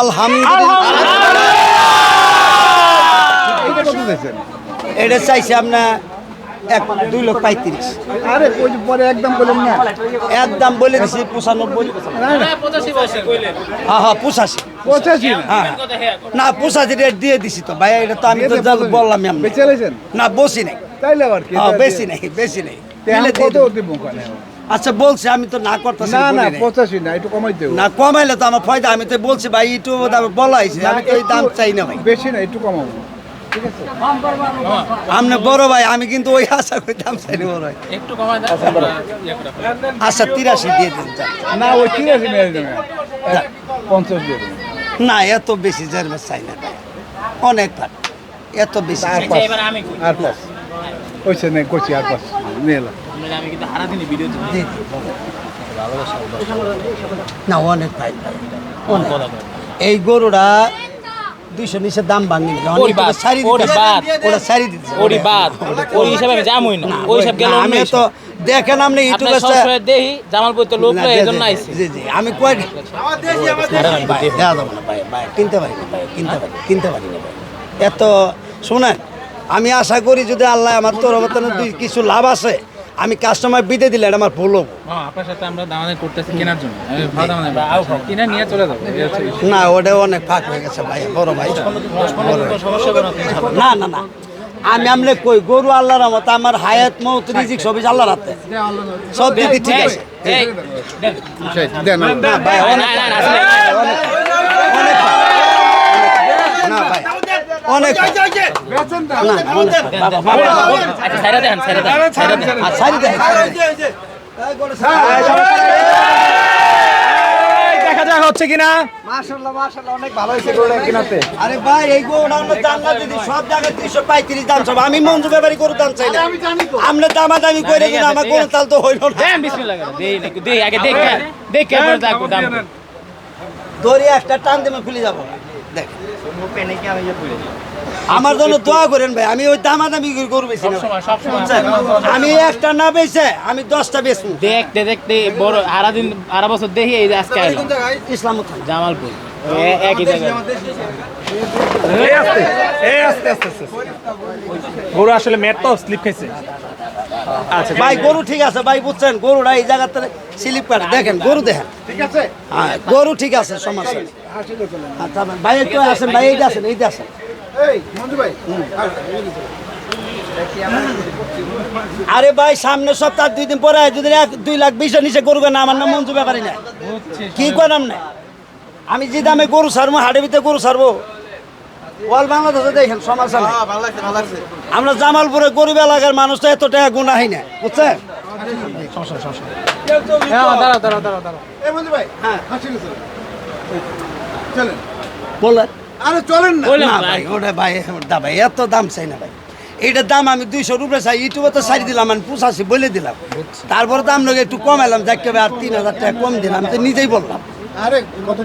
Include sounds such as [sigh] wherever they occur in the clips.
আলহামদুলিল্লাহ। এটা চাইছি আপনার এক দুই লক্ষ পঁয়ত্রিশ। আরে পরে একদম বললেন না। একদম বলে দিছি পঁচানব্বই। হ্যাঁ হ্যাঁ পঁচাশি। পঁচাশি? হ্যাঁ। না পঁচাশি রেট দিয়ে দিছি তো ভাই এটা তো আমি তো বললাম না বসি নাই। তাইলে আবার কি? হ্যাঁ বেশি নাই বেশি নাই। কত দেব। আচ্ছা বলছি আমি তো না করতেছি না না। পঁচাশি না একটু কমাই দেবো। না কমাইলে তো আমার ফায়দা আমি তো বলছি ভাই একটু দাম বলা হয়েছে আমি তো এই দাম চাই না ভাই। বেশি না একটু কমাবো। ঠিক আছে? আপনি বড় ভাই আমি কিন্তু ওই আশা করি দাম চাই না বড় ভাই। একটু কমায় দাও আচ্ছা তিরাশি দিয়ে দিন না ওই তিরাশি পঞ্চাশ দিয়ে দেবে না এত বেশি জারবে চাই না ভাই। অনেক ভাগ এত বেশি আর। পাঁচ। আর পাঁচ। ওইসে নেই করছি আর পাঁচ। নিয়ে এলাম। আমি কিন্তু সারাদিনই ভিডিও দিই না অনেক ভাই ভাই অনেক। এই গরুটা দুইশো নিচে দাম ভাঙি আমি তো দেখেন আপনি ইউটিউবে জামালপুর তো লোক আইছি জি জি আমি কয় কিনতে পারি না ভাই কিনতে পারি কিনতে পারি না ভাই। এত শোনেন আমি আশা করি যদি আল্লাহ আমার তোর দুই কিছু লাভ আছে আমি কাস্টমার বিদে দিলে এটা আমার ভুল হব। হ্যাঁ, আপনার সাথে আমরা দামাদামি করতেছি কেনার জন্য কিনে নিয়ে চলে যাব। না ওটা অনেক ফাঁক হয়ে গেছে ভাই বড় ভাই না না না আমি আমলে কই গরু আল্লাহর মতো আমার হায়াত মৌত রিজিক সবই আল্লাহর হাতে সব দিদি ঠিক আছে দেন। ভাই অনেক অনেক অনেক। অনেক আচ্ছা আর দেখা হচ্ছে কিনা। আরে ভাই এই গরুটা আমরা জান্নাত দিদি সব জায়গায় দুইশো পঁয়ত্রিশ দাম সব আমি মঞ্জু ব্যাপারী গরু দাম চাই না। আমরা দামাদামি করে দিন আমার গরু তাল তো হইল না। দেন বিসমিল্লাহ দেই নাকি দেই আগে দেখ দেখ পরে দাম। দড়ি একটা টান দিয়ে খুলে যাব। দেখ। আমার জন্য দোয়া করেন ভাই আমি ওই দামাদামি গরু বেশি? আমি একটা না বেছে আমি দশটা বেচবো। দেখতে দেখতে বড় আরা দিন আরা বছর দেখি এই যে আজকে আইলাম। ইসলাম জামালপুর। একই জায়গায়। গরু আসলে ম্যাট তো স্লিপ খাইছে। আচ্ছা ভাই গরু ঠিক আছে ভাই বুঝছেন গরুটা এই জায়গাতে স্লিপ কাটে। দেখেন গরু দেখেন। ঠিক আছে? হ্যাঁ গরু ঠিক আছে সমস্যা আচ্ছা ভাই একটু আসেন ভাই এইটা আসেন এইটা আসেন। এই মঞ্জু ভাই আরে ভাই সামনে সপ্তাহ দুই দিন পরে যদি এক দুই লাখ বিশের নিচে গরু কেন আমার নাম মঞ্জু ব্যাপারই না কি করাম না আমি যে দামে গরু ছাড়বো হাটে ভিতরে গরু ছাড়বো ওয়াল বাংলাদেশে দেখেন সমস্যা নেই আমরা জামালপুরে গরিব এলাকার মানুষ তো এত টাকা গুণাহি না বুঝছেন? হ্যাঁ। বললেন? আরে চলেন না। না ভাই। ওটা ভাই দা ভাই এত দাম চাই না ভাই। এইটার দাম আমি দুইশো রুপে চাই ইউটিউবে তো সারি দিলাম আমি বলে দিলাম। তারপরে দাম লোক একটু কমাইলাম যাকে আর তিন হাজার টাকা কম দিলাম তো নিজেই বললাম। আরে কত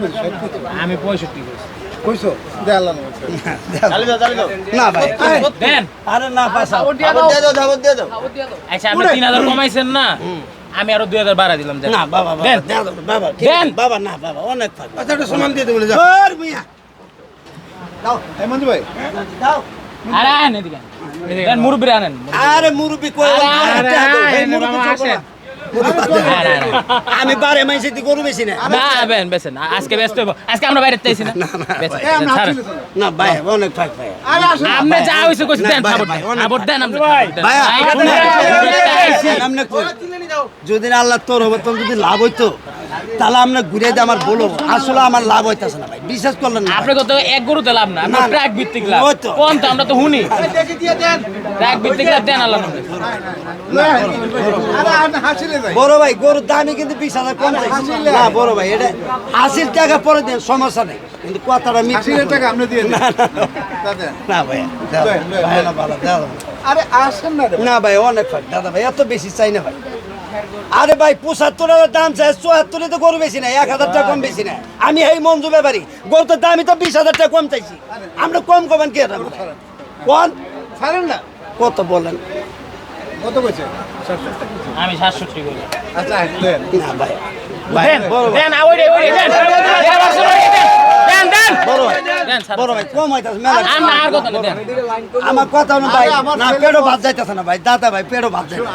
আমি পঁয়ষট্টি করেছি কইছো? দে না ভাই। দেন। আরে না পাশা আচ্ছা আপনি তিন হাজার কমাইছেন না? আমি আরও দুই হাজার বাড়া দিলাম দেন। না বাবা দেন। দেন বাবা দেন। বাবা না বাবা অনেক ফাঁক আচ্ছা একটু সমান দিয়ে দেবো মিয়া। এই মঞ্জু ভাই। দাও। আরে আনেন এদিকে দেন মুরব্বি আনেন। আরে মুরব্বি কই? আরে, আরে, আরে, আরে। আসেন। আরে, [laughs] আরে, আমি বারে মাইসে দি গরু বেশি না না বেন বেছেন। আজকে ব্যস্ত হইব। আজকে আমরা বাইরে চাইছি না। না, ভাই। অনেক ফাঁক ভাই। আপনি যা হইছে কইছি দেন ভাই, দেন আপনি ভাই, আপনি যদি আল্লাহ তোর হবে তোর যদি লাভ হইতো তাহলে আমরা ঘুরে দিয়ে আমার বলো আসলে আমার লাভ হইতাছে না ভাই বিশ্বাস করলেন না আপনি কত এক গরুতে লাভ না আমরা। ট্রাক ভিত্তিক লাভ। ওই তো। কোন তো আমরা তো হুনি ট্রাক ভিত্তিক লাভ দেন। আল্লাহ নামে। আরে আপনি হাসিলে যাই বড় ভাই গরুর দামই কিন্তু বিশ হাজার কম চাইছি। না বড় ভাই এটা আশির টাকা পরে দেন সমস্যা নেই। কিন্তু কথাটা মিথ্যা। হাসিলের টাকা আপনি দিয়ে দিন। না না। দাদা না ভাই দাও, ভাই না ভালো দাও। আরে আসেন না না ভাই অনেক ফাঁক দাদা ভাই এত বেশি চাই না ভাই। আরে ভাই পঁচাত্তর হাজার দাম চাই চুয়াত্তরে তো গরু বেশি নাই এক হাজার টাকা কম বেশি নাই। আমি এই মঞ্জু ব্যাপারী গরু তো দামই তো বিশ হাজার টাকা কম চাইছি। আমরা কম কমেন কে কোন? ছাড়েন না। কত বলেন? কত কইছে আমি সাতষট্টি করি আচ্ছা না ভাই। ভাই দেন ওই রে ওই রে দেন। বড় ভাই কম হইতাছে মেলা না না আমার কথা হলো ভাই না পেটও ভাত যাইতেছে না ভাই দাদা ভাই পেটও ভাত যাইতেছে।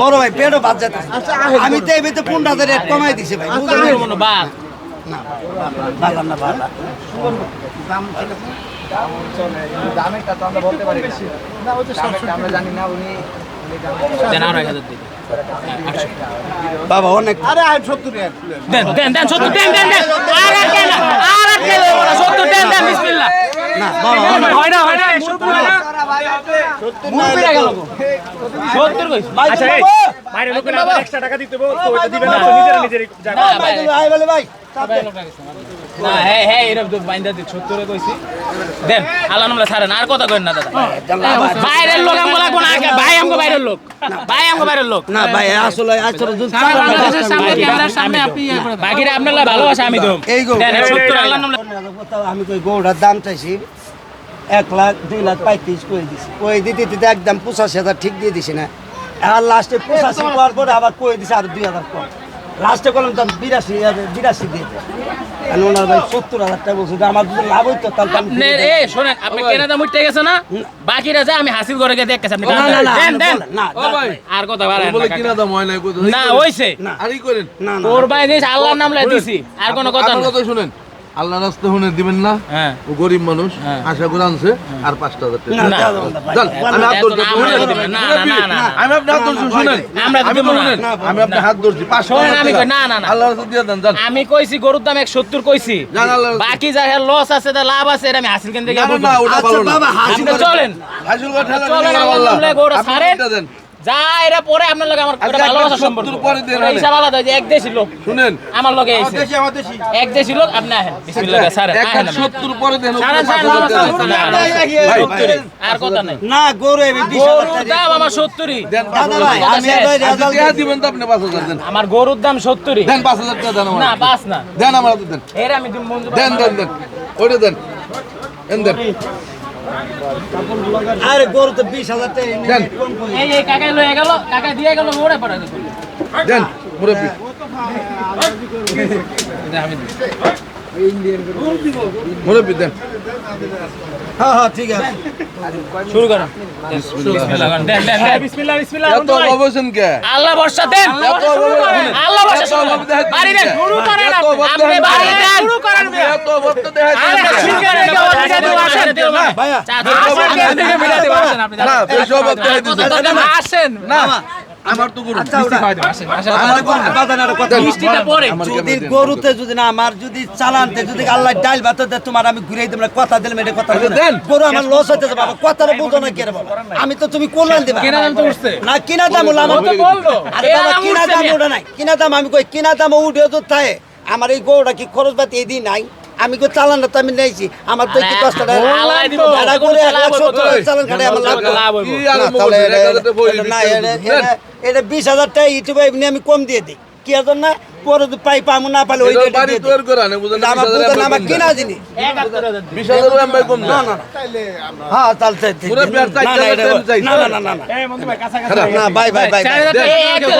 বড় ভাই পেটও ভাত যাইতেছে। আমি তো এই ভিতরে পনেরো হাজার রেট কমাই দিছি ভাই বুঝলেন? আর কোনো বাদ না ভাবলাম না ভাবলাম দেন আর এক হাজার দিন বাবা অনেক দেন। দেন দেন সত্তর দেন দেন দেন। আর আর কেন আর আর কেন সত্তর দেন দেন বিসমিল্লাহ। না বাবা হয় না হয় না সত্তর। হয় না মুখ পেরা গেল কইছ আচ্ছা বাইরে আবার এক্সট্রা টাকা দিতে হবে তো ওইটা দিবেন না নিজেরা নিজেরই যাবে না ভাই ভাই ভাই বলে ভাই না হ্যাঁ হ্যাঁ এরকম তো বাইন্দা দিন সত্তরে কইছি। দেন আল্লাহ নামলা ছাড়েন আর কথা কইন না দাদা। বাইরের লোক আমগো লাগবো না ভাই আমগো বাইরের লোক। ভাই আমগো বাইরের লোক। না ভাই আসলে আসলে সামনে আপনি ইয়ে করে দেন। বাকিরা আপনার ভালোবাসা আমি তো এই গো দেন সত্তর আল্লাহ নামলা। আমি তো গৌড়ার দাম চাইছি এক লাখ দুই লাখ পঁয়ত্রিশ করে দিছি। কয়ে দিতে দিতে একদম পঁচাশি হাজার ঠিক দিয়ে দিছি না। আর লাস্টে পঁচাশি পাওয়ার পরে আবার কয়ে দিছে আর দুই হাজার কম। লাস্টে করলাম দাম বিরাশি হাজার বিরাশি দিয়ে দেয় আর ওনার ভাই সত্তর হাজার টাকা বলছে আমার যদি লাভ হইতো তাহলে আপনি এ শোনেন আপনি কেনা দাম উঠতে গেছে না? বাকিরা যা আমি হাসিল করে গিয়ে দেখতেছি আপনি না, না, না, দেন দেন না, না, আর কথা বাড়ায় বলে কিনা দাম হয় না না হইছে না, আরই করেন না, না। তোর ভাই আল্লাহর নাম লাই দিছি আর কোনো কথা না কথা শুনেন। আল্লাহ রাস্তা শুনে দিবেন না। হ্যাঁ। ও গরিব মানুষ হ্যাঁ। আশা করে আনছে আর পাঁচটা হাজার টাকা। আমি হাত ধরছি, এত না, শুনেন। আমরা দিবেন। না, না, না, না, না। আমি আপনার হাত ধরছি শুনেন। আমি দিব তো না। শুনেন না, আমি আপনার হাত ধরছি পাঁচশো আমি না, না, না। আল্লাহ রাস্তা দিয়ে দেন যান। আমি কইছি গরুর দাম এক সত্তর কইছি বাকি যা লস আছে তা লাভ আছে এটা আমি হাসিল কেন থেকে না, না, বলব। না, ওটা আচ্ছা চলেন। চলেন, আমার। যা এরা পরে আপনার লগে সম্পর্ক। 70। হিসাব আলাদা যে এক দেশি লোক। শুনেন। লগে এক দেশি লোক আপনি আহেন বিসমিল্লাহ স্যার পরে দেন। আর কথা নাই। না গরু দাম আমার দেন পাঁচ দাদা হাজার ভাই। আমি দিবেন তো আপনি দেন। আমার গরুর দাম সত্তরই। দেন পাঁচ হাজার টাকা দেন আমার। না পাস না। দেন আমার দেন। এর আমি দেন দেন দেন। ওইটা দেন। দেন দেন। আরে গরু তো বিশ হাজার টাকা লয়ে গেল কাকা দিয়ে গেল পড়া দেন মুরব্বী। মুরব্বী দেন হ্যাঁ হ্যাঁ ঠিক আছে শুরু করুন বিসমিল্লাহ করেন। দেন দেন দেন বিসমিল্লাহ বিসমিল্লাহ এত অবসেন কে আল্লাহ বর্ষা দেন আল্লাহ বর্ষা বাড়ি দেন শুরু করেন আপনি বাড়ি দেন শুরু করেন আসেন না আমার তো গরু আচ্ছা ওটা আসেন আসেন। আমার কথা- কথা না, কথা না। মিষ্টিটা পরে। আমার যদি গরুতে যদি না আমার যদি চালানতে যদি আল্লাহ ডাইল ভাত দেয় তোমার আমি কথা দিলাম এটা কথা দিলাম। দেন। গরু আমার লস হতে বাবা কথাটা বুঝো না কেন আমি তো তুমি কোরবান দিবা। কেনা দাম তো উঠছে। না কিনা দাম হলো আমার ও তো বলল। আরে বাবা কিনা দাম। ওটা নাই। কিনা দাম আমি কই কিনা দাম উঠে তো থাকে। আমার এই গরুটা কি খরচ পাতি এই দিন নাই? আমি কই চালানটা তো আমি নেইছি আমার তো কি দশ টাকা আল্লাহ দিব, ভাড়া করে এক চালাবো লাখ সত্তর তো। হাজার চালান কাটে আমার লাভ লাভ হইবো। কি আর না, এটা- বিশ হাজার টাকা ইউটিউবে এমনি আমি কম দিয়ে দিই কি আর জন্য পরে যদি পাই পাবো না পাইলে ওই বাড়ি দিয়ে দিই। করে আনে, বুঝেন না? আমার বুঝতে না, আমার কিনা দিন। বিশ হাজারও এমনি কম। না না না হ্যাঁ তাহলে তাই- পুরো পেয়ার চাই, না, না, চাই, চাই, চাই। না, না। এই বন্ধু ভাই কাছাকাছি খারাপ। না, ভাই, ভাই, ভাই, টাকা,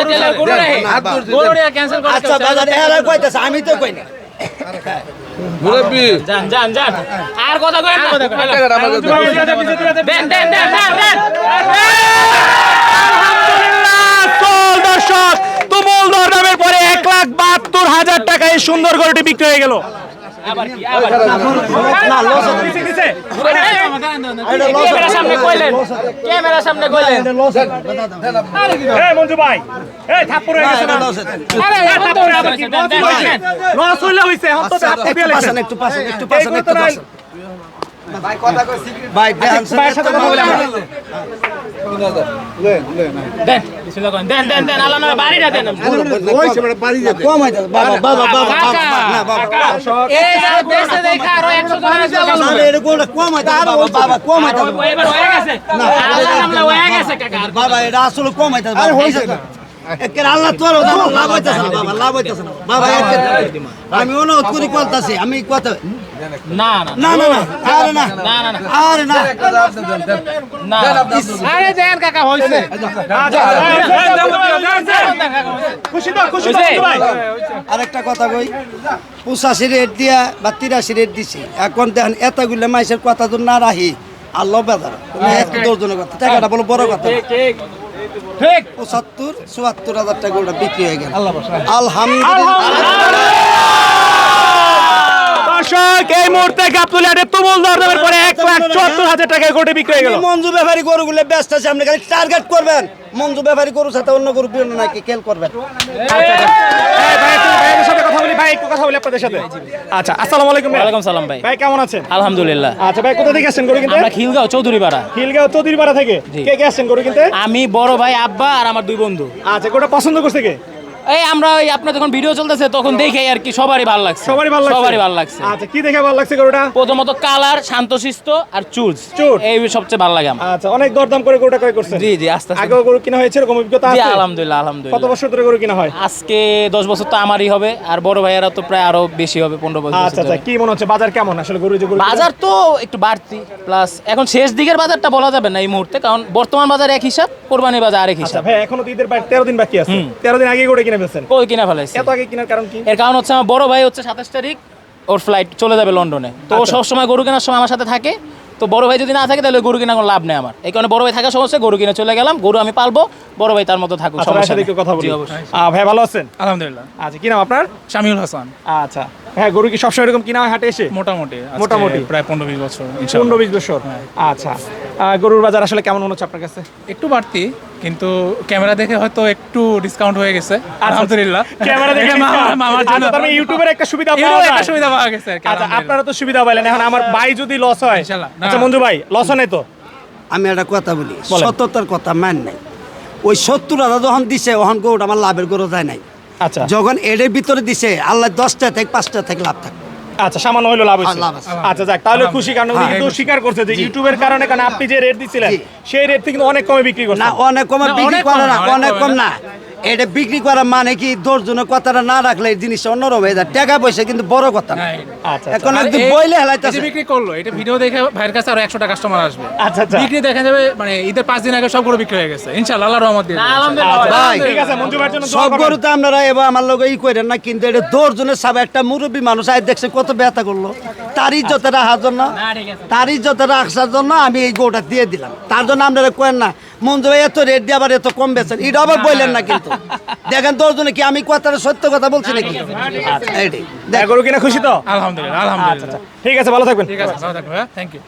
টাকা করে আচ্ছা বাজার এরা কইতাছে আমি তো কই না মুরব্বী, যান যান যান। আর কথা কই না। দেন। দেন দেন দেন দেন দর্শক তুমুল দরদামের পরে এক লাখ বাহাত্তর হাজার টাকায় সুন্দর গরুটি বিক্রি হয়ে গেল। আবার কি আবার না লস নিচে নিচে ক্যামেরার সামনে কইলেন। ক্যামেরার সামনে কইলেন। এই মঞ্জু ভাই এই থাপ্পড় হয়ে গেছে না? আরে তো আবার কি লস হইলে হইছে এখন তো হাত একটু দিয়ে পাশেন লেগেছে একটু পাশেন একটু এই ভাই দেন সাথে কথা বলে বাবা বাবা বাবা বাবা কাকা, না বাবা এই যা দেশে দেখা আরও 100 জনের না রে, এরকম একটা কম হইতাছে বাবা বাবা কম হইতাছে এবার হয়ে গেছে আল্লাহ নামে হয়ে গেছে কাকা বাবা এটা আসলে কম হইতাছে বাবা হইছে একের আল্লাহ তোর লাভ হইতেছে না বাবা লাভ হইতেছে না বাবা আমি অনুরোধ করি বলতাছি আমি কথা না না না না না আরে না না না না আরে না না আরে দেন কাকা হইছে খুশি তো খুশি তো হয়েছে? মঞ্জু ভাই আরেকটা কথা কই পঁচাশি রেট দিয়া বা তিরাশি রেট দিছি এখন দেখেন এতগুলো মাইসের কথা তো না রাহি আল্লাহ বেদার এত দশজনের কথা টাকাটা বলো বড় কথা। ঠিক। পঁচাত্তর চুয়াত্তর হাজার টাকা ওটা বিক্রি হয়ে গেল। আলহামদুলিল্লাহ। দর্শক এই মুহূর্তে গাবতুলি হাটে তুমুল দরদামের পরে এক লাখ চুয়াত্তর হাজার টাকায় গরুটি বিক্রি হয়ে গেল মঞ্জু ব্যাপারী গরুগুলো ব্যস্ত আছে আপনি খালি টার্গেট করবেন। মঞ্জু ব্যাপারী গরুর সাথে অন্য গরু বিয়ে নাকি খেল করবেন। বলি। আপনাদের সাথে। আচ্ছা আসসালামু আলাইকুম ওয়ালাইকুম সালাম ভাই। ভাই কেমন আছেন? আলহামদুলিল্লাহ। আচ্ছা ভাই কোথা থেকে আসছেন গরু কিনতে? আমরা খিলগাঁও চৌধুরীপাড়া। হিলগাঁও চৌধুরীপাড়া থেকে? কে কে আসছেন গরু কিনতে? আমি বড় ভাই আব্বা আর আমার দুই বন্ধু। আচ্ছা গোটা পছন্দ করছে কে? এই আমরা ওই আপনার যখন ভিডিও চলতেছে তখন দেখে আর কি সবারই ভালো লাগছে। সবারই ভালো লাগছে? সবারই ভালো লাগছে। আচ্ছা কি দেখে ভালো লাগছে গরুটা? প্রথমত কালার শান্তশিষ্ট আর চুজ। চুজ। এই সবচেয়ে ভালো লাগে আমার। আচ্ছা অনেক দরদাম করে গরুটা ক্রয় করছেন? জি জি আস্তে আগেও গরু কিনা হয়েছে এরকম অভিজ্ঞতা আছে? আলহামদুলিল্লাহ কত বছর ধরে গরু কিনা হয়? আজকে দশ বছর তো আমারই হবে আর বড় ভাইয়ারা তো প্রায় আরও বেশি হবে পনেরো বছর আচ্ছা আচ্ছা কি মনে হচ্ছে বাজার কেমন আসলে গরু যে গরু বাজার তো একটু বাড়তি প্লাস এখন শেষ দিকের বাজারটা বলা যাবে না এই মুহূর্তে কারণ বর্তমান বাজার এক হিসাব কোরবানির বাজার আরেক আচ্ছা হিসাব। ভাই এখনও তো ঈদের বাইরে তেরো দিন বাকি আছে। তেরো দিন আগে গরু কিনে ফেলছেন? কিনা ফেলাইছে? এত আগে কেনার কারণ কি? এর কারণ হচ্ছে আমার বড় ভাই হচ্ছে সাতাশ তারিখ ওর ফ্লাইট চলে যাবে লন্ডনে। তো ও আচ্ছা। সবসময় গরু কেনার সময় আমার সাথে থাকে। তো বড় ভাই যদি না থাকে তাহলে গরু কেনার কোনো লাভ নেই আমার। এই কারণে বড় ভাই থাকার সমস্যা গরু কিনে চলে গেলাম গরু আমি পালবো বড় ভাই তার মতো থাকুক আচ্ছা সমস্যা নেই। কথা বলি। অবশ্যই। ভাই ভালো আছেন? আলহামদুলিল্লাহ। আচ্ছা কি নাম আপনার? শামিউল হাসান। আচ্ছা হ্যাঁ গরু কি সবসময় এরকম কিনা হয় হাটে এসে? মোটামুটি মোটামুটি। প্রায় পনেরো বিশ বছর পনেরো বিশ বছর। আচ্ছা গরুর বাজার আসলে কেমন মনে হচ্ছে আপনার কাছে? একটু বাড়তি কিন্তু ক্যামেরা দেখে হয়তো একটু ডিসকাউন্ট হয়ে গেছে। আলহামদুলিল্লাহ আচ্ছা, ক্যামেরা দেখে মামার জন্য। আচ্ছা, তার মানে ইউটিউবের একটা সুবিধা পাওয়া যায়। একটা সুবিধা পাওয়া গেছে আচ্ছা আপনারা তো সুবিধা পাইলেন। এখন আমার ভাই যদি লস হয় ইনশাল্লাহ, না। আচ্ছা মঞ্জু ভাই লস হয় নাই তো? আমি একটা কথা বলি বলেন। সত্যতার কথা মান নাই। ওই সত্তর হাজার যখন দিছে ওখান গরুটা আমার লাভের গরু যায় নাই। আচ্ছা। যখন এডের ভিতরে দিছে আল্লাহ দশটা থেকে পাঁচটা থেকে লাভ থাকে আচ্ছা সামান্য হলো লাভ হয়েছে আচ্ছা যাক তাহলে খুশি কারণ উনি হ্যাঁ। কিন্তু স্বীকার করছে যে ইউটিউবের কারণে কারণ আপনি যে রেট দিছিলেন সেই রেট থেকে কিন্তু অনেক কমে বিক্রি না করছেন। অনেক কমে বিক্রি অনেক করে কম না অনেক কম না। এটা বিক্রি করা মানে কি দশজনের কথাটা না রাখলে এই জিনিসটা অন্যরকম হয়ে যায়। টাকা পয়সা কিন্তু বড় কথা না। হ্যাঁ, আচ্ছা এখন একদম বইলে হেলাইতেছে। বিক্রি করল এটা ভিডিও দেখে ভাইয়ের কাছে আরও একশোটা কাস্টমার আসবে। আচ্ছা আচ্ছা। বিক্রি দেখা যাবে মানে ঈদের পাঁচ দিন আগে সবগুলো বিক্রি হয়ে গেছে। ইনশাআল্লাহ আল্লাহ রহমত দিয়ে আচ্ছা, ভাই। ঠিক আছে মঞ্জু ভাইয়ের জন্য সব করবেন। গরুতে আপনারা এবার আমার লোক ই করেন না কিন্তু এটা দশজনের সাবে একটা মুরব্বী মানুষ আজ দেখছে কত ব্যথা করল। তার ইজ্জতে রাখার জন্য তার ইজ্জতে রাখার জন্য আমি এই গোটা দিয়ে দিলাম। তার জন্য আপনারা কেন না মঞ্জু ভাই এত রেট দিয়ে আবার এত কম বেছেন এটা আবার বললেন না কিন্তু। [laughs] দেখেন তোর জন্য কি আমি কথাটা সত্য কথা বলছি নাকি? এইটাই দেখো কিনা খুশি তো? আলহামদুলিল্লাহ আলহামদুলিল্লাহ। ঠিক আছে ভালো থাকবেন। ঠিক আছে ভালো থাকবে থ্যাংক ইউ